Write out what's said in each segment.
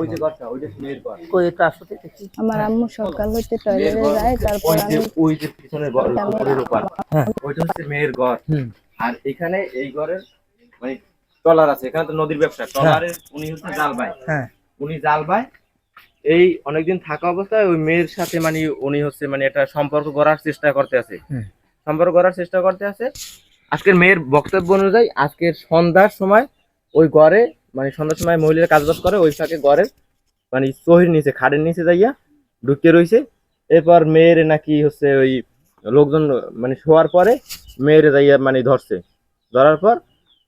ওই যে ঘরটা ওইটা মেয়ের ঘর কই একটু আসো দেখি। আমার আম্মু সকাল হইতে টয়লেটে যায় তারপর আমি ওই যে পিছনের ঘর উপরের উপর। ওইটা হচ্ছে মেয়ের ঘর। আর এখানে এই ঘরের মানে ট্রলার আছে এখানে তো নদীর ব্যবসা। ট্রলারের উনি হচ্ছে জাল ভাই হ্যাঁ। উনি জাল ভাই এই অনেকদিন থাকা অবস্থায় ওই মেয়ের সাথে মানে উনি হচ্ছে মানে একটা সম্পর্ক করার চেষ্টা করতে আছে। সম্পর্ক করার চেষ্টা করতে আছে। আজকের মেয়ের বক্তব্য অনুযায়ী আজকের সন্ধ্যার সময় ওই ঘরে মানে সন্ধ্যার সময় মহিলারা কাজবাজ করে, ওই ফাঁকে ঘরে মানে চহির নিচে, খাটের নিচে যাইয়া ঢুকে রইছে। এরপর মেয়ের নাকি হচ্ছে ওই লোকজন মানে শোয়ার পরে মেয়েরে যাইয়া মানে ধরছে। ধরার পর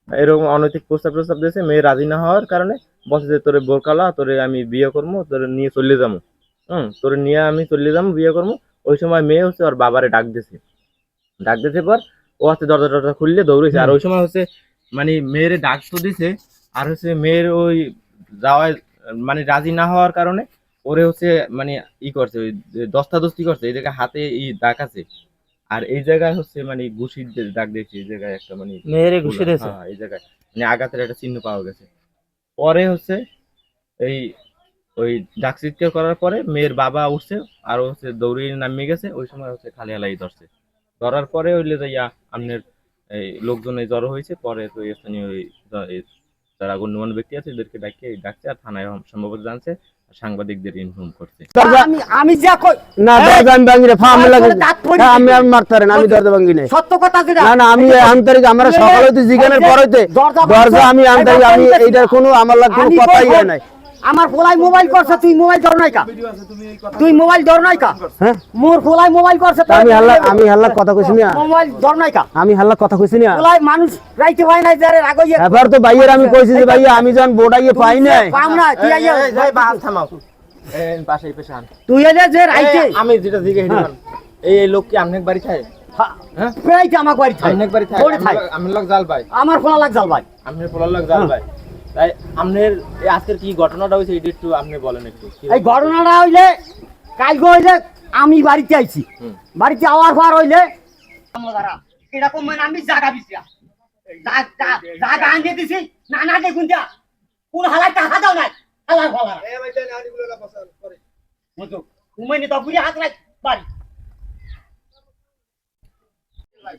এরকম অনৈতিক প্রস্তাব প্রস্তাব দিয়েছে, মেয়ে রাজি না হওয়ার কারণে বসে যে, তোরে বোরকালা, তোরে আমি বিয়ে করব তোরে নিয়ে চলে যাব হুম, তোরে নিয়ে আমি চলে যাব বিয়ে করব ওই সময় মেয়ে হচ্ছে ওর বাবারে ডাক দিছে ডাক দিতে পর ও হচ্ছে দরজা টরজা খুললে দৌড়েছে। আর ওই সময় হচ্ছে মানে মেয়েরে ডাক তো দিছে আর হচ্ছে মেয়ের ওই যাওয়ায় মানে রাজি না হওয়ার কারণে ওরে হচ্ছে মানে ই করছে ওই দস্তাদস্তি করছে এই জায়গায় হাতে ই দাগ আছে। আর এই জায়গায় হচ্ছে মানে ঘুষির দাগ দেখছি এই জায়গায় একটা মানে মেয়েরে ঘুষে দিয়েছে? হ্যাঁ, এই জায়গায়। মানে আঘাতের একটা চিহ্ন পাওয়া গেছে। পরে হচ্ছে এই ওই ডাক চিৎকার করার পরে মেয়ের বাবা উঠছে আর হচ্ছে দৌড়ে নামিয়ে গেছে ওই সময় হচ্ছে খালি হালাই ধরছে। ধরার পরে হইলে যাইয়া আপনার এই লোকজনে জড়ো হয়েছে পরে তো স্থানীয় ওই যারা গণ্যমান্য ব্যক্তি আছে এদেরকে ডাকিয়ে ডাকছে আর থানায় সম্ভবত জানছে সাংবাদিকদের ইনফর্ম করছে। আমি আমি যা কই না দরজা আমি ভাঙি রে ফার্ম লাগে হ্যাঁ, আমি। আমি মারতে পারি না আমি দরজা ভাঙি না। সত্য কথা যেটা না না আমি আন্তরিক আমরা সকাল হইতে জিগানের পর হইতে দরজা আমি আন্তরিক আমি আমি এইটার কোনো আমার লাগে কোনো কথাই নাই। আমার ফোলাই মোবাইল করছে তুই মোবাইল ধর নাই কা তুই মোবাইল ধর নাই কা হ্যাঁ? মোর ফোলাই মোবাইল করছে আমি হাল্লা আমি হাল্লা কথা কইছি না। মোবাইল ধর নাই কা আমি হাল্লা কথা কইছি না। ফোলাই মানুষ রাইতে হয় নাই যারে রাগইয়ে এবার তো ভাইয়ের আমি কইছি যে ভাইয়া আমি যখন বোর্ডাইয়ে পাই নাই পাম না তুই আইয়া থামাও। পাশে পেশে আন। তুই এলে যে রাইতে আমি যেটা দিকে হেঁটে এই এই লোক কি আমনেক বাড়ি খায়? হ্যাঁ? রাইতে আমার বাড়ি থাই আমনেক বাড়ি খায়। বলে আমি লোক জাল ভাই আমার ফোলা লাগ যাল ভাই আমনের পোলার লোক জাল ভাই তাই আমনের এই আজকের কি ঘটনাটা হয়েছে এটা একটু আপনি বলেন একটু। এই ঘটনাটা হইলে কালকে হইলে আমি বাড়িতে আইছি। বাড়িতে আওয়ার পর হইলে এরকম মানে আমি জাগা দিছি জাগা আনিয়ে দিছি না না দেখুন যা কোন হালাই টাকা দাও নাই তুমি নি হাত রাখ বাড়ি। হইছে,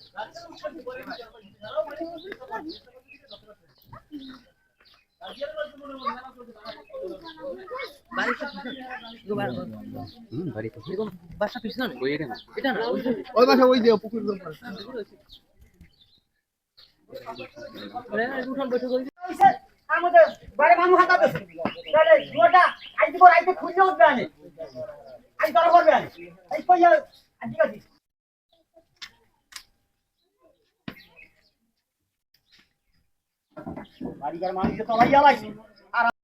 আমাদের বাড়ি মানুষ হাতা দিছে তাহলে দুটা আইতে পর খুঁজে উঠবে আনে। আই ধরা করবে আনে। এই কইয়া আজকে কাজি বাড়িঘর মানুষকে তো ভাইয়া লাগছে